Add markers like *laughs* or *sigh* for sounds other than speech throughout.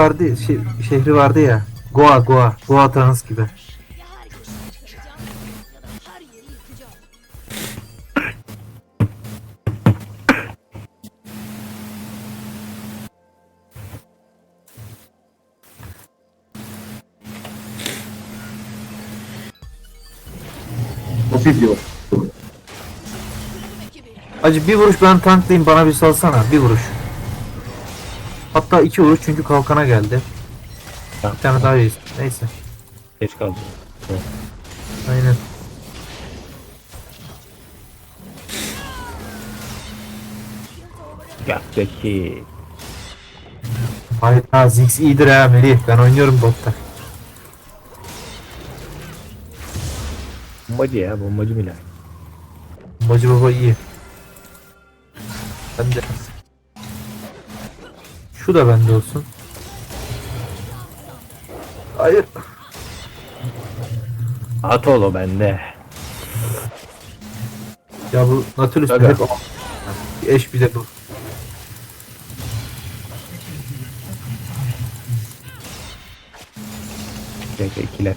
vardı şey, şehri vardı ya. Goa Goa. Goa Trans gibi. Hafif. Acı bir vuruş ben tanklayayım bana bir salsana. Bir vuruş. Hatta iki vuruş çünkü kalkana geldi. Tamam. Bir tane daha iyiyiz. Neyse. Geç kaldım. Aynen. Gerçekçi. Hayda Ziggs iyidir ha Melih. Ben oynuyorum botta. Bombacı ya bombacı bile. Bacı baba iyi. Ben de. Şu da bende olsun. Hayır. Atolo bende. Ya bu Nautilus Aga. hep eş bir de bu. Gerçek ikiler.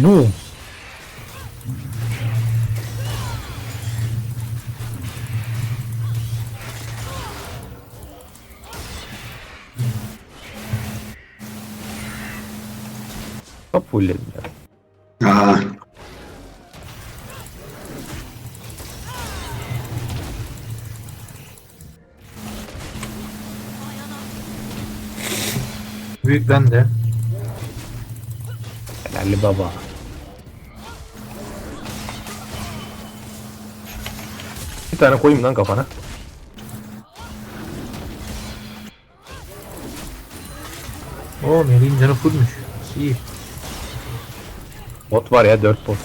No. Top fullledim ya. Aa, Büyük bende. Helalli baba. Tane koyayım lan kafana. Oo Melih'in canı fullmüş. İyi. Bot var ya 4 bot.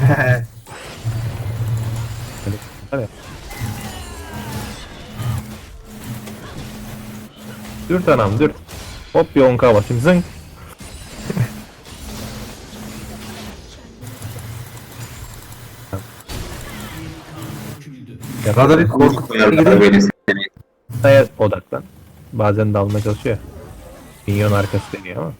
*laughs* Hadi. Dürt anam dürt. Hop bir 10k basayım zıng. Arada bir korku korku koyarlar beni seni. Kafaya odaklan. Bazen dalmaya çalışıyor. Minyon arkası deniyor ama.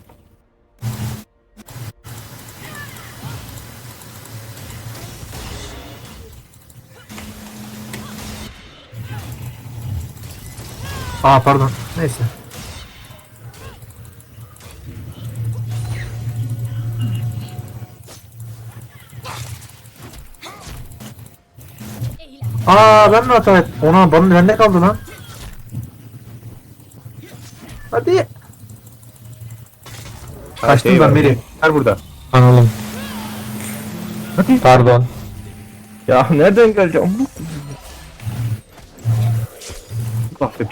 Aa pardon. Neyse. Aa ben mi hata ettim? Ona bana bende kaldı lan. Hadi. Kaçtım Şey ben var, Melih. Ver burada. Anladım. Hadi. Pardon. Ya nereden geleceğim? Bak be.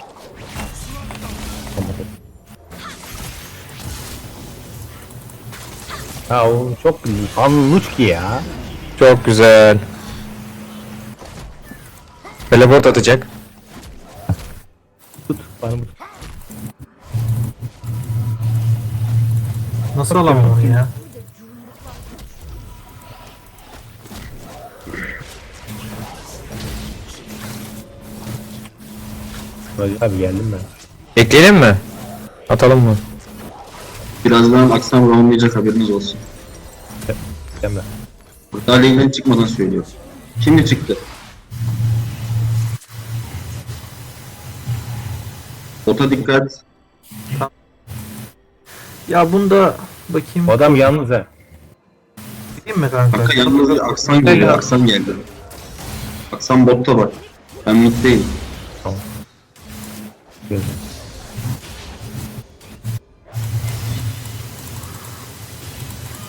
Ya oğlum çok anluç ki ya. Çok güzel. Teleport atacak. Tut bana bu. Nasıl alamam onu ya? Abi geldim ben. Ekleyelim mi? Atalım mı? Birazdan aksam olmayacak haberiniz olsun. Gelme. Daha ligden çıkmadan söylüyor. Şimdi çıktı. Ota dikkat. Ya bunda bakayım. Adam yalnız ha. Gideyim mi kanka? Kanka yalnız bir aksan geliyor, aksan geldi. Aksan botta bak. Ben middeyim. Gözüm.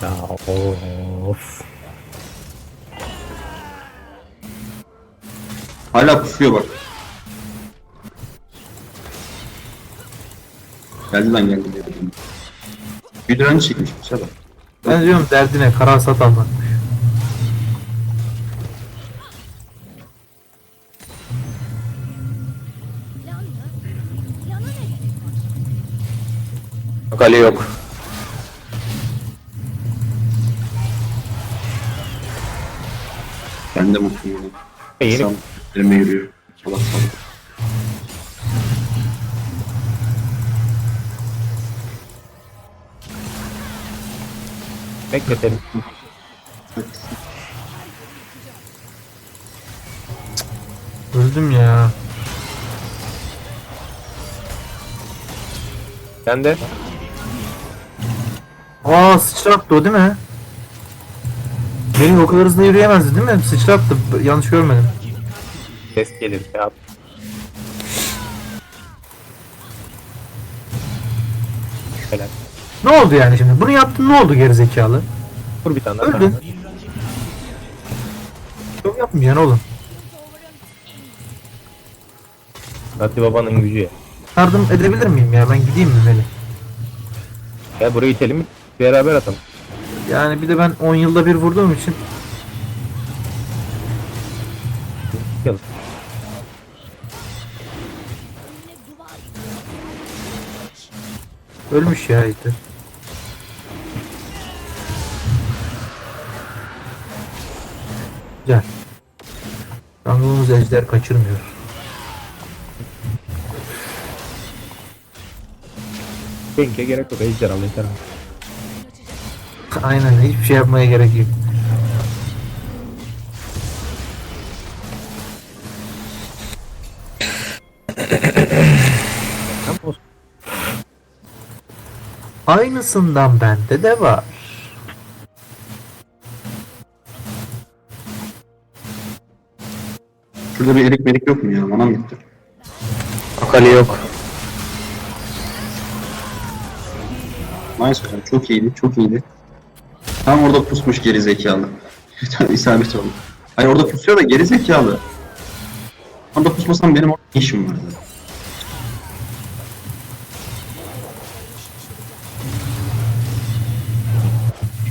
Ya of. Hala pusuyor bak. Geldi lan geldi. Hidranı çekmiş bu sefer. Şey ben diyorum derdine karar sat almak. Yok Ali yok. Ben de mutluyum. Yeni Sam, yürüyor. Bekletelim. Öldüm ya. Sen de Aa sıçrattı o değil mi? Melih o kadar hızlı yürüyemezdi değil mi? Sıçrattı. Yanlış görmedim. ses gelir. Ya. Helal. Ne oldu yani şimdi? Bunu yaptın ne oldu gerizekalı? Vur bir tane daha. Öldün. Çok yapmayacaksın oğlum. Hadi babanın gücü ya. Yardım edebilir miyim ya? Ben gideyim mi Melih? Ya burayı itelim beraber atalım. Yani bir de ben 10 yılda bir vurduğum için Gel. ölmüş ya işte. Güzel. Yangılımız ejder kaçırmıyor. Pink'e gerek yok. Ejder al yeter. Aynen hiçbir şey yapmaya gerek yok. Aynısından bende de var. Şurada bir erik merik yok mu ya? Manam bitti. Akali yok. Nice hocam. Çok iyiydi. Çok iyiydi. Tam orada pusmuş geri zekalı. *laughs* Bir tane isabet oldu. Hayır orada pusuyor da geri zekalı. Orada pusmasam benim orada işim vardı?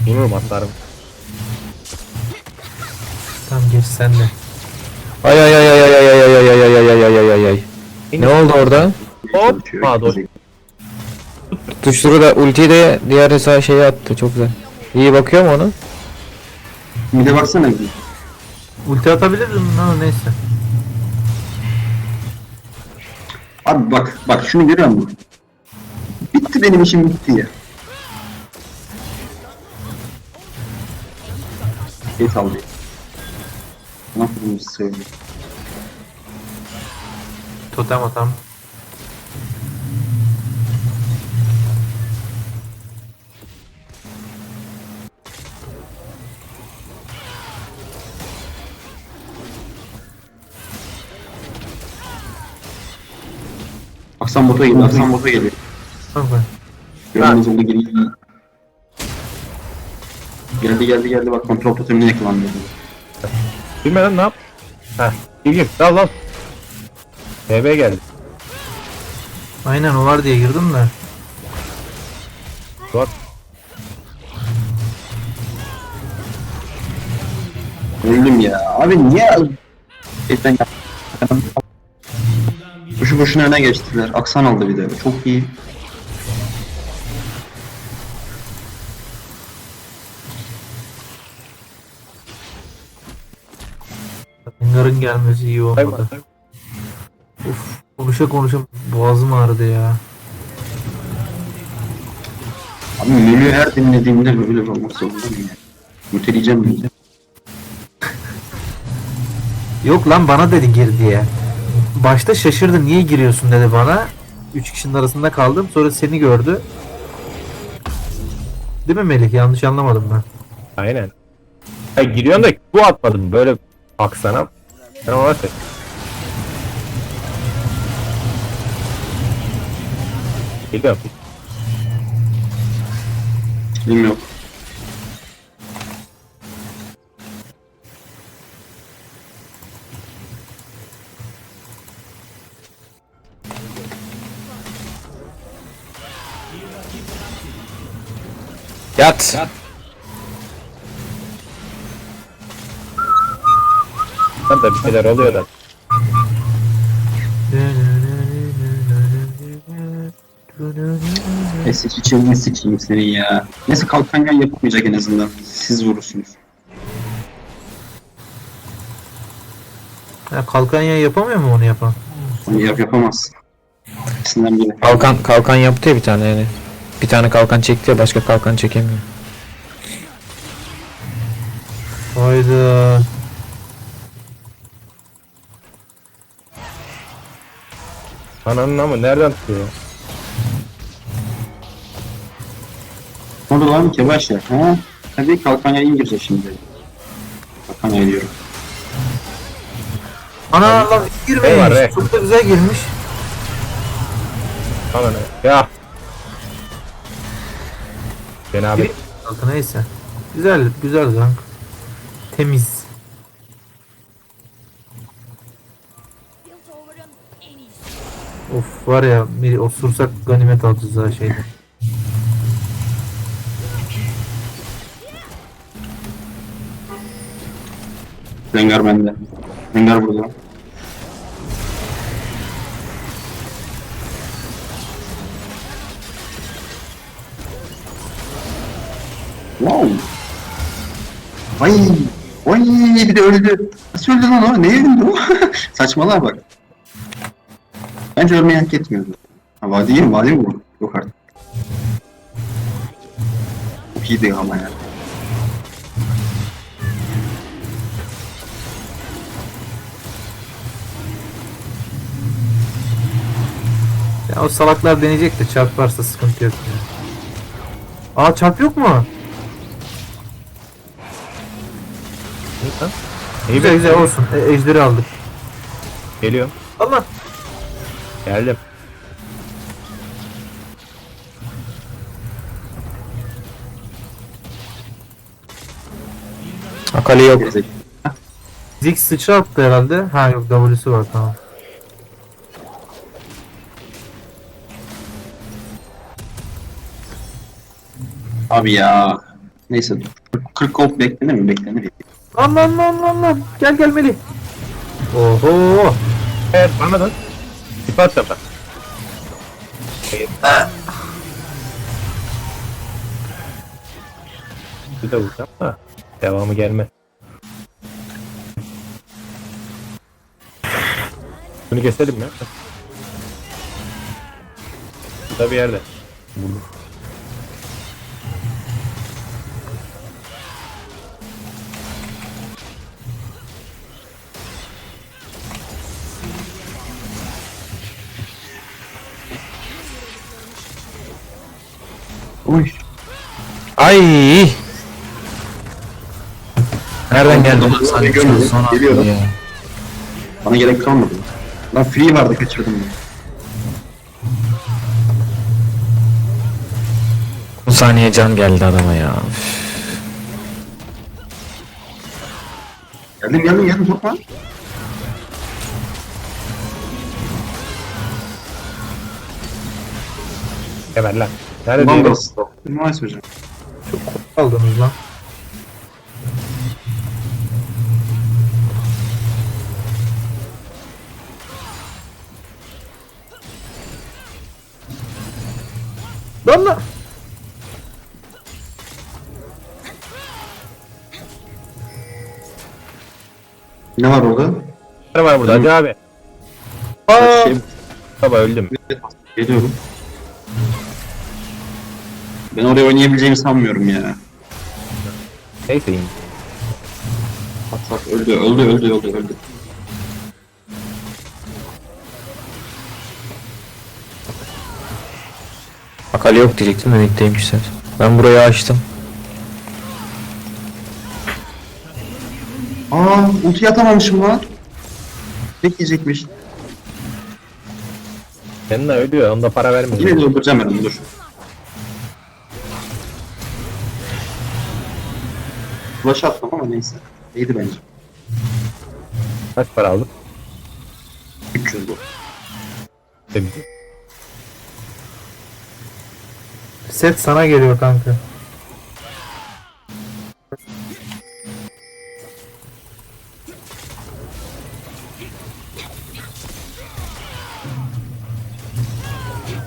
Vururum atlarım. Tam geç sen de. Ay ay ay ay ay ay ay ay ay ay ay ay ay ay ay ay. Ne oldu orada? Hop, doğru. Tuşturu da ultiyi de diğer hesaba şeye attı. Çok güzel. İyi bakıyor mu onu? Bir de baksana. Ulti atabilirim ama neyse. Abi bak bak şunu görüyor musun? Bitti benim işim bitti ya. Et aldı. Ne yapayım söyleyeyim. Totem atam. Aksan bota geliyor. Aksan bota geliyor. Bak bak. Gördüğünüz gibi geliyor. Geldi geldi geldi bak kontrol totemini yakalandı. Bilmeden ne yap? Heh. Gir gir. Dal dal. BB geldi. Aynen o var diye girdim de. Dur. Öldüm ya. Abi niye Etten Boşu boşuna öne geçtiler. Aksan aldı bir de. Çok iyi. Engar'ın gelmesi iyi olmadı. Uf, konuşa konuşa boğazım ağrıdı ya. Abi menü her dinlediğimde böyle olmak zorunda mı ya? Muteleyeceğim ben. *laughs* Yok lan bana dedi gir diye. Başta şaşırdı niye giriyorsun dedi bana. Üç kişinin arasında kaldım sonra seni gördü. Değil mi Melih? Yanlış anlamadım ben. Aynen. Ya giriyorsun da bu atmadım. Böyle baksana. Работает. Фига. И мед. Яд. Яд. Lan da bir şeyler oluyor da. Eski çiçeğini sikeyim seni ya. Neyse kalkan gel yapamayacak en azından. Siz vurursunuz. Ha, kalkan yay yapamıyor mu onu yapan? Onu yap yapamaz. İkisinden biri. Kalkan kalkan yaptı ya bir tane yani. Bir tane kalkan çekti ya başka kalkan çekemiyor. Hayda. Ananın ama nereden tutuyor? Ne oldu lan Kebaş ya? Ha? Hadi kalkan yayın girecek şimdi. Kalkan yayı diyorum. Ana lan girmemiş. Eyvah, re. Çok da güzel girmiş. Ananı. Ya. Ben abi. Altı neyse. Güzel güzel kanka. Temiz. Of var ya bir osursak ganimet alacağız ha şeyde. Rengar bende. Rengar burada. Wow. Vay. Vay bir de öldü. Nasıl öldü lan o? Neye öldü o? Saçmalığa bak. Bence ölmeyi hak etmiyordu. Ha vadi mi? Vadi mi bu? Yok artık. Çok iyiydi ama ya. Ya o salaklar deneyecek de çarparsa sıkıntı yok ya. Aa çarp yok mu? İyi Güzel güzel olsun. E, ejderi aldık. Geliyorum. Allah. Geldim. Akali yok. Ziggs sıçra attı herhalde. Ha yok W'su var tamam. Abi ya. Neyse dur. 40 gold beklenir mi? Beklenir. Lan lan lan lan lan. Gel gel Melih. Oho. Evet bana da bak. Hayır. Bir de vuracağım da devamı gelmez. Bunu keselim ya. Burada bir yerde. Burada. Oy. Ay. Nereden geldi? Tamam, görmedim. Son Geliyorum. ya. Bana gerek kalmadı. Lan free vardı kaçırdım ben. 10 saniye can geldi adama ya. Geldim geldim geldim korkma. Geber lan. Nerede Ulan diyor? bas. Nice hocam. Aldınız lan. Lan lan. Ne var orada? Ne var burada Hacı abi? Aa, Şey, Baba öldüm. geliyorum. Ben oraya oynayabileceğimi sanmıyorum ya. Neyse yine. Bak bak öldü öldü öldü öldü öldü. Akali yok diyecektim de middeymiş zaten. Ben burayı açtım. Aa ulti atamamışım lan. Bekleyecekmiş. Seninle ölüyor. Onda para vermiyor. Yine de öldüreceğim ben onu dur. Flash attım ama neyse. İyiydi bence. Kaç para aldın? 300 bu. Temiz. set sana geliyor kanka.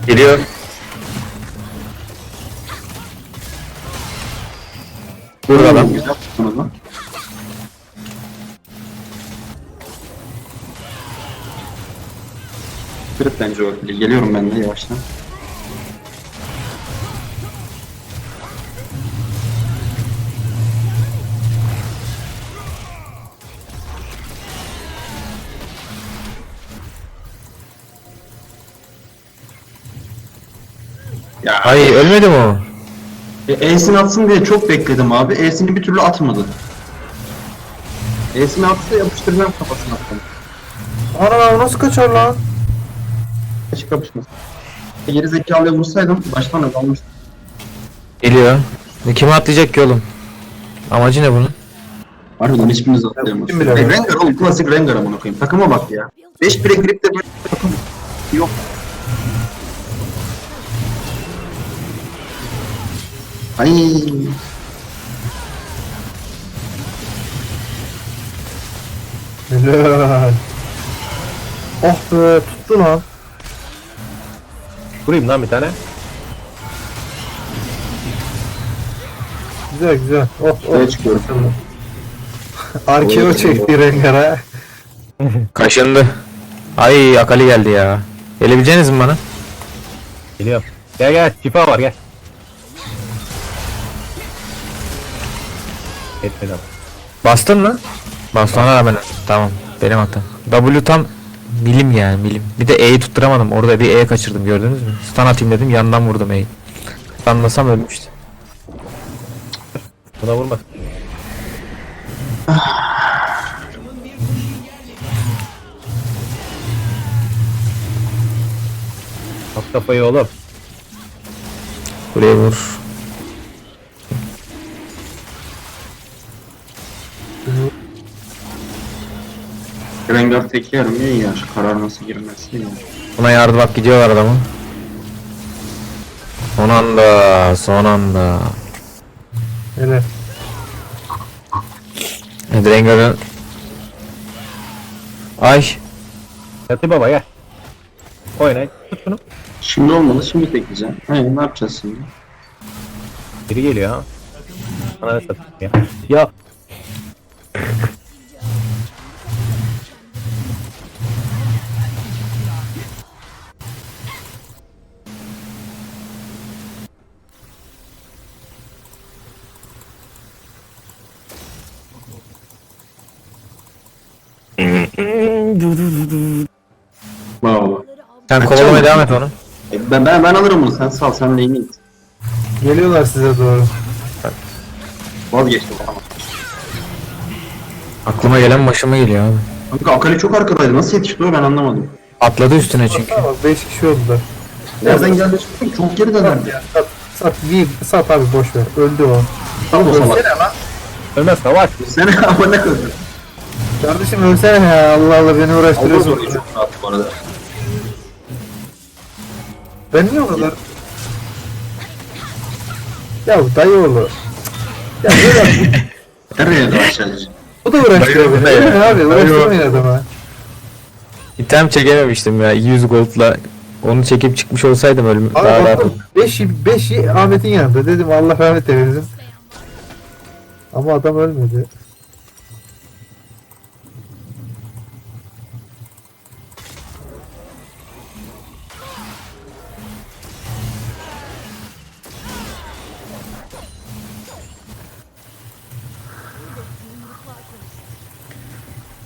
Geliyor. Burada adam. Güzel Yapıştırıp bence o öyle. Geliyorum ben de yavaştan. Ya Ay ölmedi mi o? E, E'sini atsın diye çok bekledim abi. E'sini bir türlü atmadı. E'sini atsa yapıştıracağım kafasına attım. Ana nasıl kaçar lan? Hiç kapışmasın. E, Geri zekalıya vursaydım baştan azalmıştı. Geliyor. Ne kime atlayacak ki oğlum? Amacı ne bunun? Harbiden hiçbiriniz atlayamaz. kim bilir E? Rengar oğlum klasik Rengar amına koyayım. Takıma bak ya. 5 bire girip de böyle bir takım yok. Ay. Helal. Oh be tuttu lan. Vurayım lan bir tane. Güzel güzel. Oh oh. çıkıyorum. *laughs* Arkeo çekti Rengar'a. *laughs* Kaşındı. Ay Akali geldi ya. Gelebileceğiniz mi bana? Geliyorum. Gel gel şifa var gel. Etmedi ama. Bastın mı? Bastana rağmen. Tamam. Benim hatam. W tam milim yani milim. Bir de E'yi tutturamadım. Orada bir E kaçırdım gördünüz mü? Stun atayım dedim yandan vurdum E'yi. Stunlasam ölmüştü. Buna vurma. At kafayı oğlum. Buraya vur. Rengar tek yer mi ya? Şu karar nasıl girmesi ya? Buna yardım bak gidiyorlar adamı. Son anda, son anda. Helal. Drengar'ın Ay Yatı baba gel. Oynay. Tut bunu. Şimdi olmadı, şimdi tekleyeceğim. Hayır, ne yapacağız şimdi? Biri geliyor ha. Bana ne satayım ya. Ya. Bravo. sen kovalamaya devam et onu. E, Ben, ben, ben alırım bunu, sen sal, sen neyini it. Geliyorlar size doğru. Vazgeçtim tamam. Aklıma gelen başıma geliyor abi. Kanka Akali çok arkadaydı, nasıl yetişti o ben anlamadım. Atladı üstüne çünkü. Tamam 5 kişi oldular. Nereden geldi çıktı çok geriden geldi. Sat, sat, bir, sat abi boş ver. Öldü o. Tamam o zaman. Ölmez savaş. Sen ama ne kadar. Kardeşim ölsene ya Allah Allah beni Allah uğraştırıyorsun. soruyu çok rahat bu arada. Ben niye o kadar? Ya dayı oğlu. Ya böyle *laughs* Nereye aşağıcı? bu da uğraştırıyor beni. Dayı. Mi abi? Uğraştırmayın adama. İtem çekememiştim ya 100 gold'la onu çekip çıkmış olsaydım ölüm Abi daha rahat. baktım 5 5 Ahmet'in yanında dedim Allah rahmet eylesin. Ama adam ölmedi.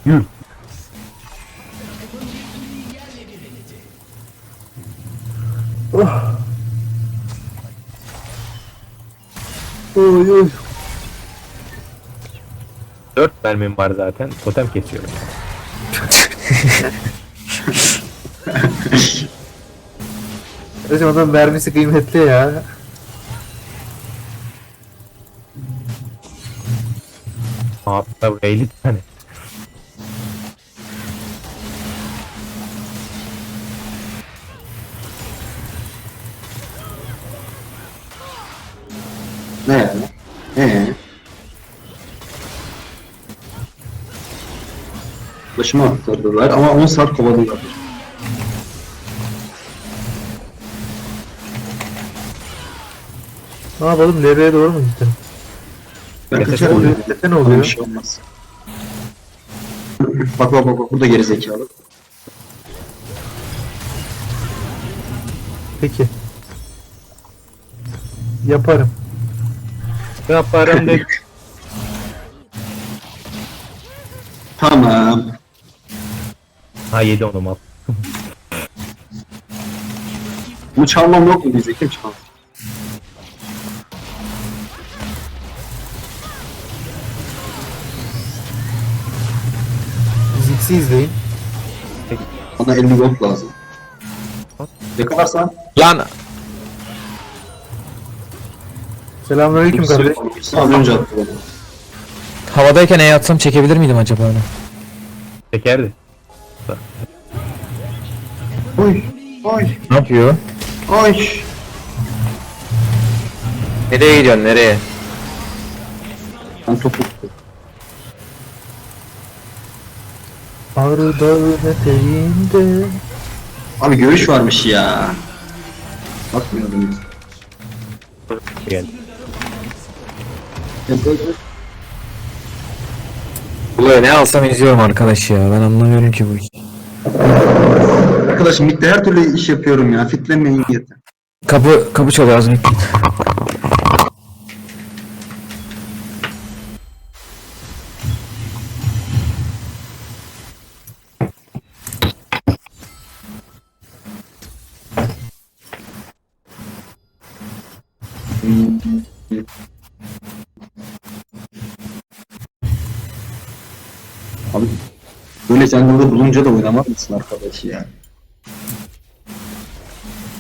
Oh. Oy oy. 4 mermim var zaten. Totem kesiyorum. Hocam adam mermisi kıymetli ya. Hatta bu 50 tane. Başıma attırdılar ama 10 saat kovaladılar. Ne yapalım LB'ye doğru mu gittin? Ben Nefes kaçarım. oluyor, nefes Bana oluyor. Bir şey olmaz. bak bak bak bak burada geri zekalı. Peki. Yaparım. Yaparım *laughs* de. Tamam. Ha yedi onu mal. Bunu çalmam yok mu diyecek kim çaldı? Zix'i izleyin. Bana 50 gold lazım. Yakalarsan Lan Selamünaleyküm kardeş. Az önce attı bana. havadayken E atsam çekebilir miydim acaba onu? Çekerdi. Oy. Oy. Ne yapıyor? Oy. Nereye gidiyorsun nereye? Ben topu Ağrı dağın eteğinde. Abi görüş varmış ya. Bakmıyordum. Ya böyle- Ulan ne alsam izliyorum arkadaş ya. Ben anlamıyorum ki bu işi. Arkadaşım bitti her türlü iş yapıyorum ya. Fitlemeyin yeter. Kapı kapı çalıyor az bekle. Abi böyle sen burada bulunca da oynamaz mısın arkadaş ya?